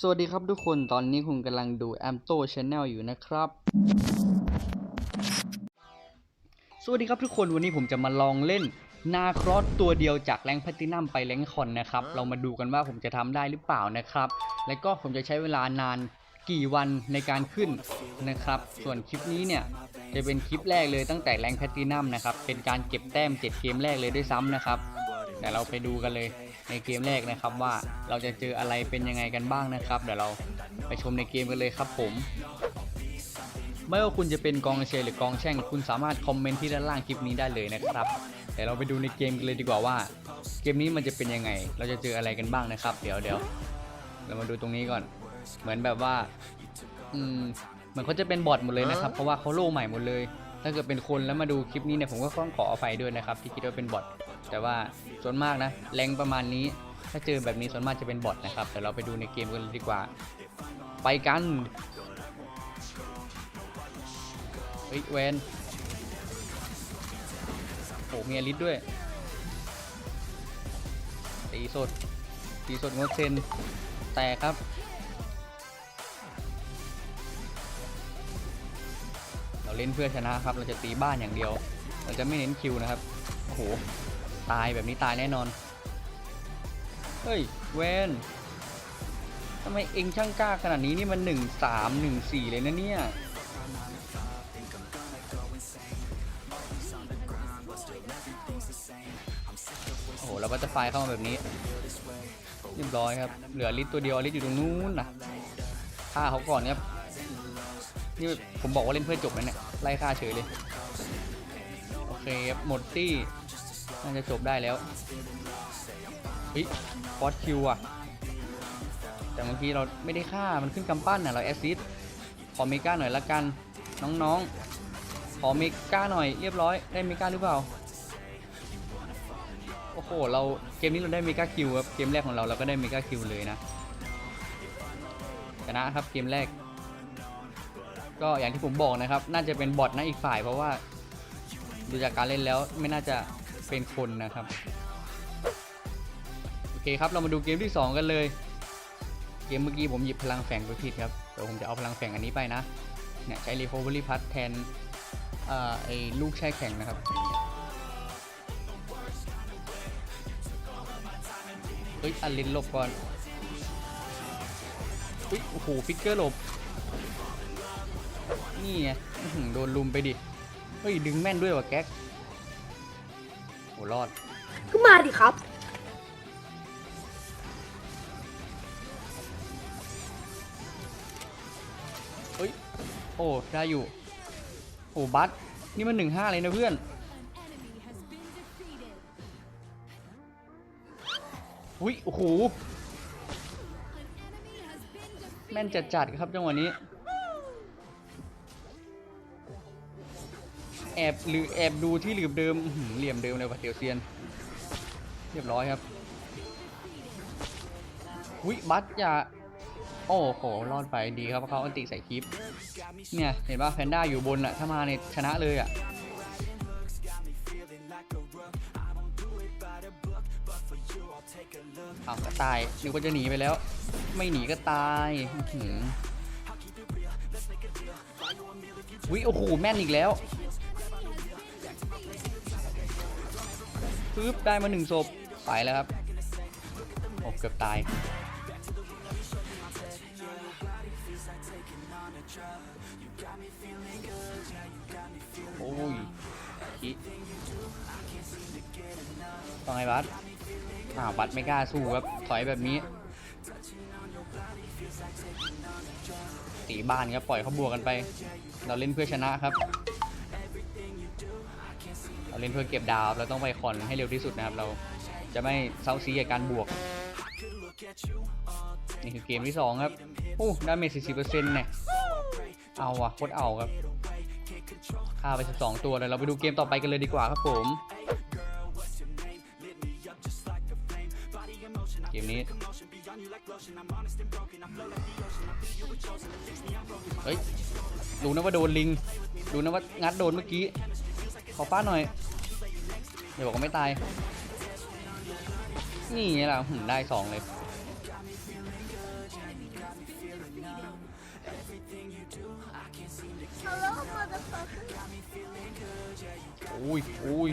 สวัสดีครับทุกคน ตอนนี้คุณกำลังดูแอมโตช n แนลอยู่นะครับ สวัสดีครับทุกคน วันนี้ผมจะมาลองเล่นนาครอสตัวเดียวจากแรงแพลตินัมไปแรงคอนนะครับ เรามาดูกันว่าผมจะทำได้หรือเปล่านะครับ และก็ผมจะใช้เวลานานกี่วันในการขึ้นนะครับ ส่วนคลิปนี้เนี่ยจะเป็นคลิปแรกเลยตั้งแต่แรงแพลตินัมนะครับ เป็นการเก็บแต้ม 7 เกมแรกเลยด้วยซ้ำนะครับ แต่เราไปดูกันเลย ในเกมแรกนะครับว่าเราจะเจออะไรเป็นยังไงกันบ้างนะครับ เดี๋ยวเราไปชมในเกมกันเลยครับผมไม่ว่าคุณจะเป็นกองเชียร์หรือกองแช่ง คุณสามารถคอมเมนต์ที่ด้านล่างคลิปนี้ได้เลยนะครับเดี๋ยวเราไปดูในเกมกันเลยดีกว่าว่า เกมนี้มันจะเป็นยังไง เราจะเจออะไรกันบ้างนะครับ เดี๋ยวเดี๋ยวเรามาดูตรงนี้ก่อน เหมือนแบบว่าอืมเหมือนเขาจะเป็นบอทหมดเลยนะครับ เพราะว่าเขาโล่ใหม่หมดเลย ถ้าเกิดเป็นคนแล้วมาดูคลิปนี้เนี่ยผมก็ต้องขออภัยด้วยนะครับ ที่คิดว่าเป็นบอท แต่ว่าส่วนมากนะแรงประมาณนี้ ถ้าเจอแบบนี้ส่วนมากจะเป็นบอทนะครับแต่เราไปดูในเกมกันเลยดีกว่า ไปกันเฮ้ยเวนโอ้มีอลิสด้วยตีสดตีสดงดเซนแตกครับเราเล่นเพื่อชนะครับ เราจะตีบ้านอย่างเดียว เราจะไม่เน้นคิวนะครับ โอ้โห ตายแบบนี้ตายแน่นอน เฮ้ย เวนทำไมเองช่างกล้าขนาดนี้นี่มันหนึ่งสามหนึ่งสี่เลยนะเนี่ยโอ้โหเราบัตเตอร์ไฟเข้ามาแบบนี้เรียบร้อยครับ เหลือลิตตัวเดียวลิตอยู่ตรงนู้นนะฆ่าเขาก่อนครับนี่ผมบอกว่าเล่นเพื่อจบนะเนี่ยไล่ฆ่าเฉยเลย โอเคครับหมดตี้ น่าจะจบได้แล้วเฮ้ยฟอสคิวอะ แต่เมื่อกี้เราไม่ได้ฆ่ามันขึ้นกำปั้นน่ะเราแอซซิดขอเมกาหน่อยละกัน น้องๆ ขอเมกาหน่อยเรียบร้อยได้เมกาหรือเปล่า โอ้โหเราเกมนี้เราได้เมกาคิวครับเกมแรกของเราเราก็ได้เมกาคิวเลยนะชนะครับเกมแรก ก็อย่างที่ผมบอกนะครับ น่าจะเป็นบอทนะอีกฝ่ายเพราะว่าดูจากการเล่นแล้วไม่น่าจะ เป็นคนนะครับ โอเคครับเรามาดูเกมที่ 2 กันเลย เกมเมื่อกี้ผมหยิบพลังแฝงไปผิดครับเดี๋ยวผมจะเอาพลังแฝงอันนี้ไปนะเนี่ยใช้ recovery pass แทนอไอ้ลูกแช่แข็งนะครับ เฮ้ยอลินหลบก่อนเฮ้ยโอ้โหฟิกเกอร์หลบ นี่ไงโดนลุมไปดิ เฮ้ย ดึงแม่นด้วยว่ะแก๊ก โหรอด ก็มาดิครับ เฮ้ย โอ้ ได้อยู่ โอ้ บัสนี่มันหนึ่งห้าเลยนะเพื่อนอุ้ย โอ้โห แม่นจัดจัดๆครับจังหวะนี้ แอบหรือแอบดูที่เหลี่ยมเดิมเหลี่ยมเดิมเลยว่ะเตียวเซียน เรียบร้อยครับอุ้ยบัสอย่าโอ้โหรอดไปดีครับเพราะเขาอันติใส่คลิป เนี่ย เห็นป่ะแพนด้าอยู่บนอะถ้ามาเนี่ยชนะเลยอะอ้าก็ตายนึกว่าจะหนีไปแล้ว ไม่หนีก็ตายหือวิโอ้โหแม่นอีกแล้ว ปึ๊บได้มาหนึ่งศพไปแล้วครับโอ้เกือบตายโอ้ยคิต้องไงบัสอ้าวบัสไม่กล้าสู้ครับ ถอยแบบนี้ตีบ้านครับปล่อยเขาบวกกันไป เราเล่นเพื่อชนะครับ เราเล่นเพื่อเก็บดาวเราต้องไปคอนให้เร็วที่สุดนะครับ เราจะไม่เซาซีกับการบวก นี่คือเกมที่ 2 ครับโอ้ดาเมจ40%เนี่ยเอาว่ะโคตรเอาครับฆ่าไป 12 ตัวเลยเราไปดูเกมต่อไปกันเลยดีกว่าครับผม เกมนี้ เฮ้ย ดูนะว่าโดนลิง ดูนะว่างัดโดนเมื่อกี้ ขอป้าหน่อยเดี๋ยวบอกว่าไม่ตาย นี่ไงล่ะหืมได้สองเลยอุ้ยอุ้ย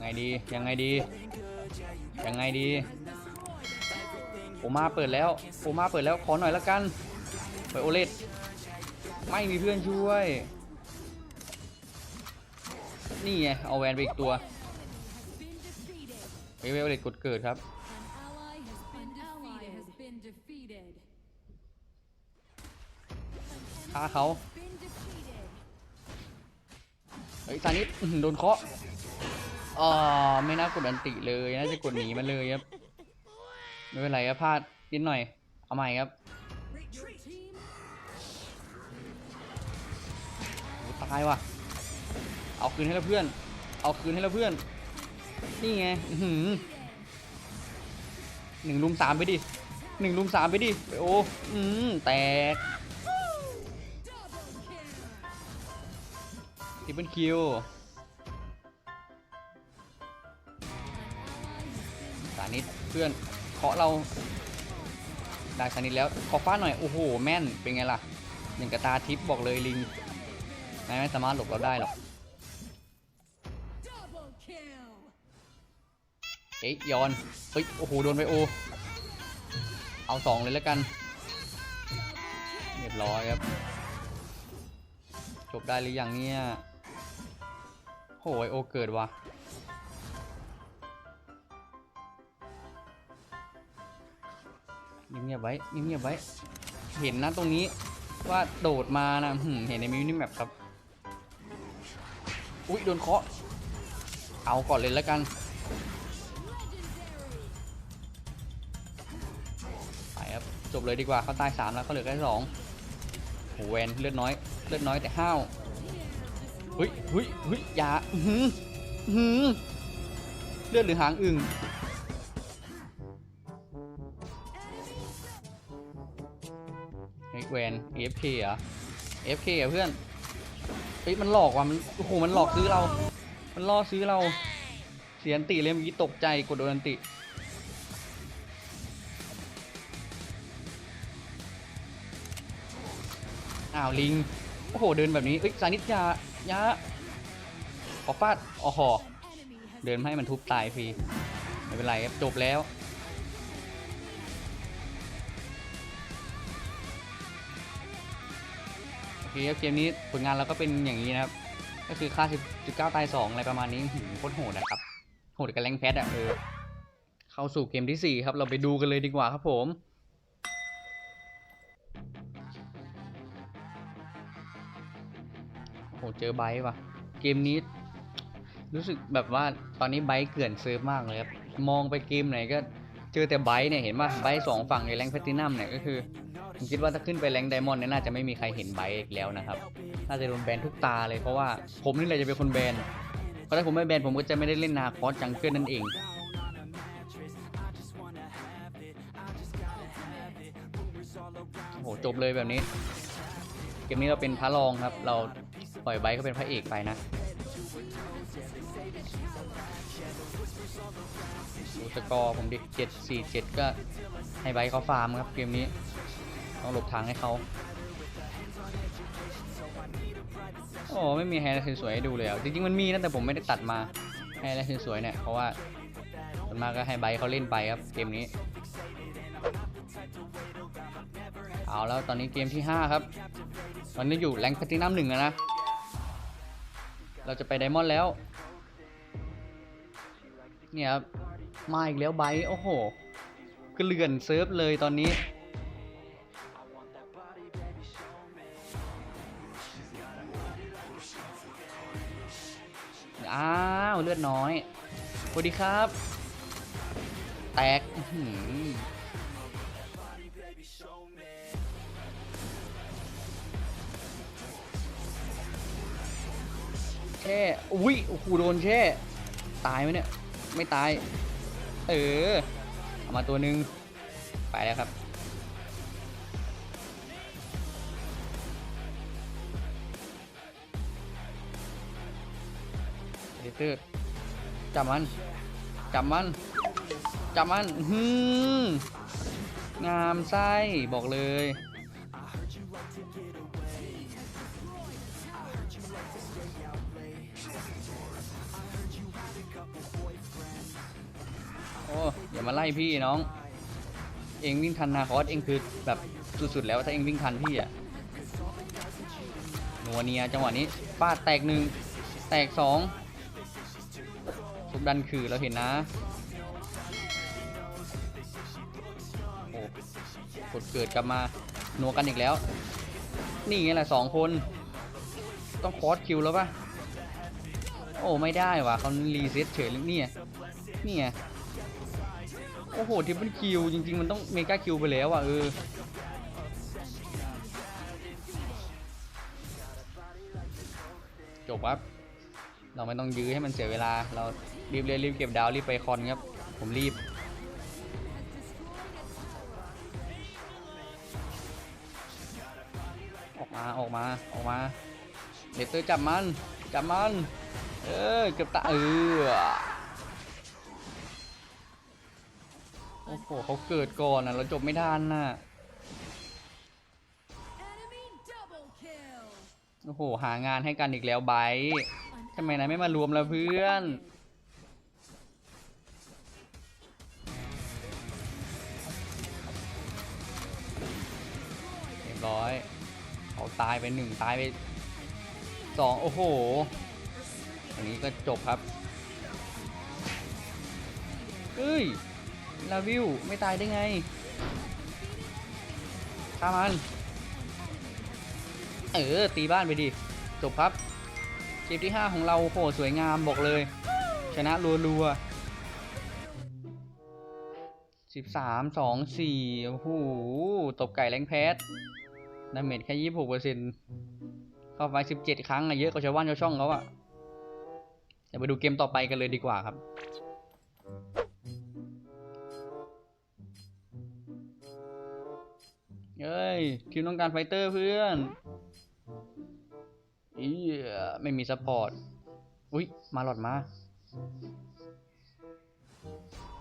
ไงดี ยังไงดี ยังไงดี โอมาเปิดแล้ว โอมาเปิดแล้ว ขอหน่อยละกันเปิดโอเลต ไม่มีเพื่อนช่วย นี่ไง เอาแวนไปอีกตัวไปเวลเลตกดเกิดครับ ฆ่าเขา เฮ้ยซานิสโดนเคาะอ๋อไม่น่ากดอันติเลย น่าจะกดหนีมันเลยครับ ไม่เป็นไรครับพลาดนิดหน่อย เอาใหม่ครับ ตายว่ะ เอาคืนให้แล้วเพื่อน เอาคืนให้แล้วเพื่อน นี่ไงหือหนึ่งลุมสามไปดิหนึ่งลุมสามไปดิไปโอ้อืมแตกทิปเปิลคิวสานิดเพื่อนเคาะเราได้สานิดแล้วขอฟ้าหน่อย โอ้โห แม่นเป็นไงล่ะหนึ่งกระตาทิปบอกเลยลิง นายไม่สามารถหลบเราได้หรอกเอ๊ยยอนเฮ้ยโอ้โหโดนไปโอ เอาสองเลยแล้วกันเรียบร้อยครับ จบได้หรือยังเนี่ยโหไอโอเกิดวะเงียบไว้เงียบไว้ เห็นนะตรงนี้ว่าโดดมานะเห็นในมินิแมปครับ อุ๊ยโดนเคาะ เอาก่อนเลยแล้วกัน ไปครับ จบเลยดีกว่าเขาตายสามแล้วเขาเหลือแค่สองโหแวนเลือดน้อย เลือดน้อยแต่ห้าวเฮ้ยเฮ้ยเฮ้ยยาอื้อหืออื้อหือเลือดหรือหางอึ่งเฮ้ยแวน AFK เหรอ FK เหรอเพื่อน ฮ้ยมันหลอกว่ะมันโอ้โหมันหลอกซื้อเรา มันล่อซื้อเรา เสียอันติเลยเมื่อกี้ตกใจกดโดนอันติ อ้าวลิง โอ้โหเดินแบบนี้เอ้ยสานิทยายาขอฟาดอ๋อหอเดินให้มันทุบตายฟรีไม่เป็นไรครับจบแล้ว ครับเกมนี้ผลงานเราก็เป็นอย่างนี้นะครับ ก็คือค่า 10.9 ตาย 2 อะไรประมาณนี้หืมโคตรโหดนะครับ โหดกับแรงแพทอะเออ เข้าสู่เกมที่ 4 ครับ เราไปดูกันเลยดีกว่าครับผมโหเจอไบค์ว่ะ เกมนี้ รู้สึกแบบว่าตอนนี้ไบค์เกลื่อนเซิร์ฟมากเลยครับ มองไปเกมไหนก็เจอแต่ไบค์เนี่ยเห็นป่ะไบค์สองฝั่งในแรงแพลตินัมเนี่ยก็คือ ผมคิดว่าถ้าขึ้นไปแรงไดมอนด์เนี่ยน่าจะไม่มีใครเห็นไบค์อีกแล้วนะครับ น่าจะโดนแบนทุกตาเลยเพราะว่าผมนี่แหละจะเป็นคนแบนเพราะถ้าผมไม่แบนผมก็จะไม่ได้เล่นนาคอสจังเกิลนั่นเองโอ้โหจบเลยแบบนี้ เกมนี้เราเป็นพระรองครับ เราปล่อยไบค์เขาเป็นพระเอกไปนะสกอร์ผมดิเจ็ดสี่เจ็ดก็ให้ไบค์เขาฟาร์มครับเกมนี้ ต้องหลบทางให้เขาโอ้ไม่มีไฮไลท์สวยๆให้ดูเลยอะจริงๆมันมีนะแต่ผมไม่ได้ตัดมาไฮไลท์สวยๆเนี่ยเพราะว่าส่วนมากก็ให้ไบค์เขาเล่นไปครับเกมนี้ เอาแล้วตอนนี้เกมที่ 5 ครับตอนนี้อยู่แรงแพลตินัมหนึ่งแล้วนะ เราจะไปไดมอนด์แล้ว เนี่ยครับมาอีกแล้วไบโอ้โหเกลื่อนเซิร์ฟเลยตอนนี้ อ้าวเลือดน้อยสวัสดีครับ แตกแช่อุ้ยโอ้โหโดนแช่ ตายไหมเนี่ย ไม่ตาย เออเอามาตัวหนึ่งไปแล้วครับ ดเตอร์จับมัน จับมัน จับมันอื้อหืองามไส้บอกเลยโอ้อย่ามาไล่พี่น้อง เองวิ่งทันนาคอสเองคือแบบสุดๆแล้วถ้าเองวิ่งทันพี่อะนัวเนียจังหวะนี้ฟาดแตกหนึ่งแตกสอง ทุบดันคือเราเห็นนะโอ้กดเกิดกลับมานัวกันอีกแล้ว นี่ไงแหละสองคน ต้องคอสคิวแล้วปะโอ้ไม่ได้ว่ะเขารีเซ็ตเฉยเลยเนี่ยนี่ไงโอ้โหทิปเปิลคิวจริง ๆ มันต้องเมกาคิวไปแล้วอะเออจบครับ เราไม่ต้องยื้อให้มันเสียเวลาเรา รีบเรียรีบเก็บดาวรีบไปคอนครับ ผมรีบ ออกมาออกมาออกมาเลเตอร์จับมัน จับมัน เออเกือบตาเออโอ้โหเขาเกิดก่อนอะเราจบไม่ทันน่ะโอ้โหหางานให้กันอีกแล้วไบร์ท An ทำไมนายไม่มารวมแล้วเพื่อน บร้อยเขาตายไปหนึ่งตายไปสองโอ้โหอันนี้ก็จบครับเอ้ยลาวิวไม่ตายได้ไงฆ่ามันเออตีบ้านไปดิจบครับเกมที่ 5 ของเราโหสวยงามบอกเลย ชนะรัวๆสิบสามสองสี่โอ้โหตบไก่แรงแพท ดาเมจแค่ยี่สิบหกเปอร์เซ็นต์เข้าไปสิบเจ็ดครั้งอะเยอะกว่าชาวบ้านชาวช่องเขาอะเดี๋ยวไปดูเกมต่อไปกันเลยดีกว่าครับ เฮ้ย ทีมต้องการไฟเตอร์เพื่อนอีไม่มีซัพพอร์ต อุ้ย มาหลอดมา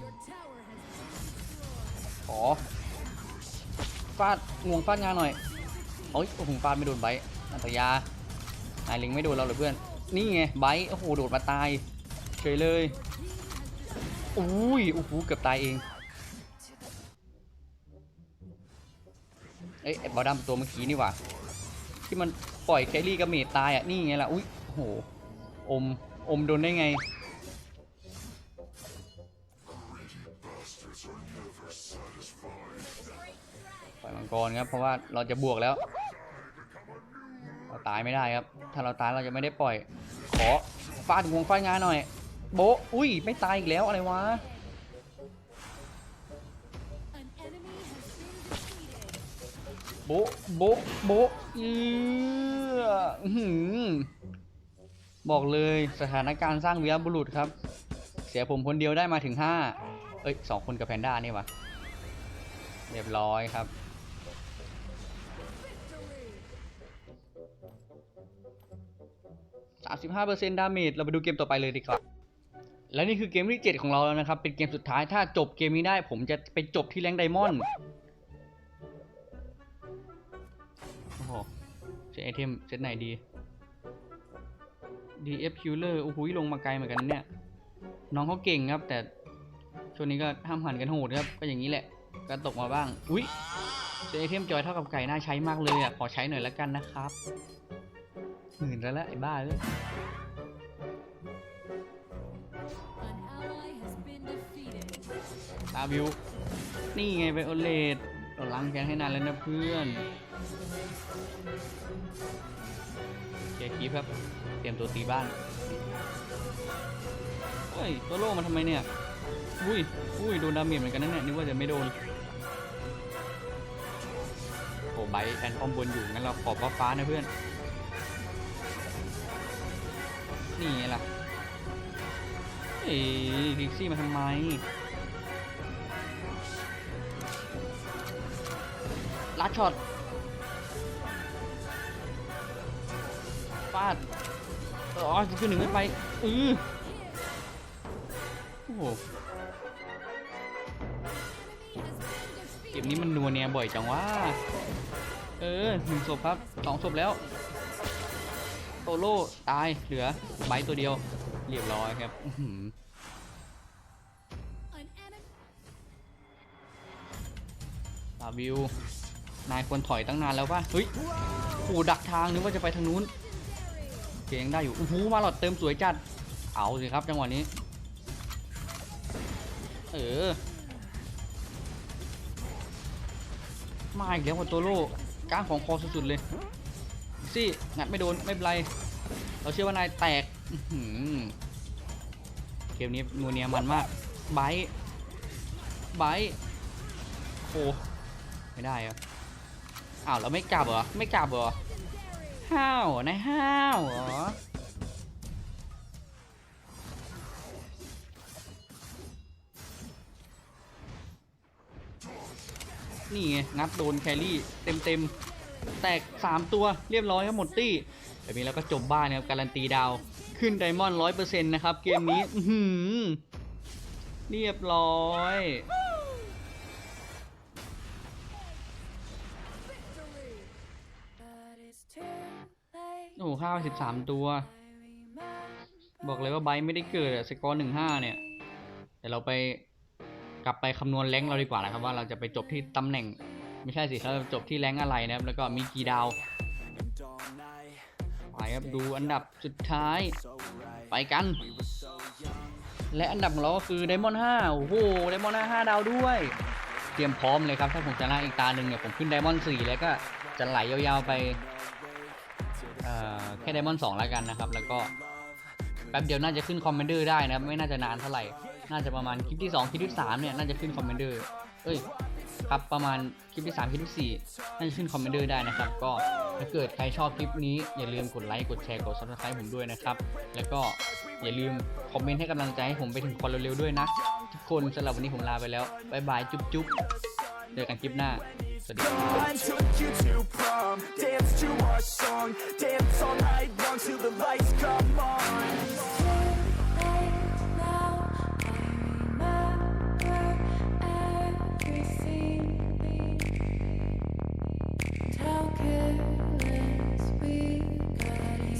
Your tower has been ขอฟาดงวงฟาดงานหน่อย โอ้ยโอ้โหฟาดไม่โดนไบต์อัตยานายลิงไม่โดนเราเลยเพื่อน นี่ไงไบต์โอ้โหโดดมาตายเฉยเลยอุ้ยโอ้โหเกือบตายเองเอ้ยไอ้บอดัมตัวเมื่อกี้นี่หว่าที่มันปล่อยแครี่กับเมดตายอะนี่ไงล่ะอุ้ยโอ้โหอมอมโดนได้ไงปล่อยมังกรครับเพราะว่าเราจะบวกแล้ว เราตายไม่ได้ครับ ถ้าเราตายเราจะไม่ได้ปล่อย ขอฟาดงวงฟาดงานหน่อย โบอุ้ย ไม่ตายอีกแล้วอะไรวะโบโบโบเอื้อหือบอกเลยสถานการณ์สร้างวีรบุรุษครับ เสียผมคนเดียวได้มาถึงห้าเอ้ยสองคนกับแพนด้านี่วะเรียบร้อยครับ 35%ดาเมจเราไปดูเกมต่อไปเลยดีกว่าและนี่คือเกมที่ 7 ของเราแล้วนะครับ เป็นเกมสุดท้ายถ้าจบเกมนี้ได้ ผมจะไปจบที่แรงไดมอนด์โอ้โหเซตไอเทมเซตไหนดี DF Killer โอ้โหลงมาไกลเหมือนกันเนี่ย น้องเขาเก่งครับ แต่ช่วงนี้ก็ห้ามหันกันโหดครับ ก็อย่างนี้แหละ ก็ตกมาบ้าง อุ๊ยเซตไอเทมจอยเท่ากับไก่น่าใช้มากเลยอะ ขอใช้หน่อยละกันนะครับ หมื่นแล้วละไอ้บ้าเลยตาวิว นี่ไงไปโอเลดเราล้างแค้นให้นานแล้วนะเพื่อนเคลียร์คีปครับ เตรียมตัวตีบ้าน เฮ้ย ตัวโล่มาทำไมเนี่ย อุ้ย อุ้ย โดนดาเมจเหมือนกันนั่นแหละนึกว่าจะไม่โดนโอ้ไบท์แอนคอมบนอยู่งั้นเราขอฟ้าฟ้านะเพื่อน นี่ไงล่ะ เอ้ยลิกซี่มาทำไม ลัดช็อตฟาดอ๋อคือหนึ่งไม่ไป อือโอ้โหเกมนี้มันนัวเนี่ยบ่อยจังวะเออหนึ่งศพครับสองศพแล้ว โตโร่ตายเหลือไบตัวเดียว เรียบร้อยครับลาวิว นายควรถอยตั้งนานแล้วป่ะ เฮ้ยโอ้ดักทางนึกว่าจะไปทางนู้นเคยังได้อยู่โอ้โหมาหลอดเติมสวยจัด เอาสิครับจังหวะนี้ เออ มาอีกแล้วหัวโตโร่ก้างของคอสุดๆเลย สิงัดไม่โดนไม่เป็นไร เราเชื่อว่านายแตกเกมนี้นัวเนียมันมากไบร์ไบร์โอ้ไม่ได้อะอ้าวแล้วไม่กลับเหรอไม่กลับเหรอห้าวนายห้าวเหรอนี่ไงงัดโดนแครี่เต็มเต็ม แตก 3 ตัวเรียบร้อยครับหมดตี้แบบนี้เราก็จบบ้านนะครับการันตีดาว ขึ้นไดมอนด์ร้อยเปอร์เซ็นต์นะครับ เกมนี้อื้อหือเรียบร้อย โอ้โหข้าวสิบสามตัว บอกเลยว่าไบไม่ได้เกิดอะสกอร์หนึ่งห้าเนี่ยเดี๋ยวเราไปกลับไปคำนวณแรงเราดีกว่านะครับว่าเราจะไปจบที่ตำแหน่ง ไม่ใช่สิเราจะจบที่แรงอะไรนะครับ แล้วก็มีกี่ดาว ไปครับดูอันดับสุดท้าย ไปกัน และอันดับของเราก็คือไดมอนด์ห้าโอ้โหไดมอนด์ห้าห้าดาวด้วย เตรียมพร้อมเลยครับ ถ้าผมชนะอีกตาหนึ่งเนี่ยผมขึ้นไดมอนด์สี่แล้วก็จะไหลยาวๆไปแค่ไดมอนด์สองแล้วกันนะครับ แล้วก็แป๊บเดียวน่าจะขึ้นคอมเมนเดอร์ได้นะไม่น่าจะนานเท่าไหร่ น่าจะประมาณคลิปที่ 2 คลิปที่3เนี่ยน่าจะขึ้นคอมเมนเดอร์เอ้ย ครับประมาณคลิปที่ 3 คลิปที่ 4 น่าจะขึ้นคอมเมนเดอร์ได้นะครับ ก็ถ้าเกิดใครชอบคลิปนี้ อย่าลืมกดไลค์กดแชร์กด subscribe ผมด้วยนะครับ แล้วก็อย่าลืมคอมเมนต์ให้กำลังใจให้ผมไปถึงคนเร็วๆด้วยนะ ทุกคนสำหรับวันนี้ผมลาไปแล้วบายบายจุ๊บจุ๊บเจอกันคลิปหน้า สวัสดีครับ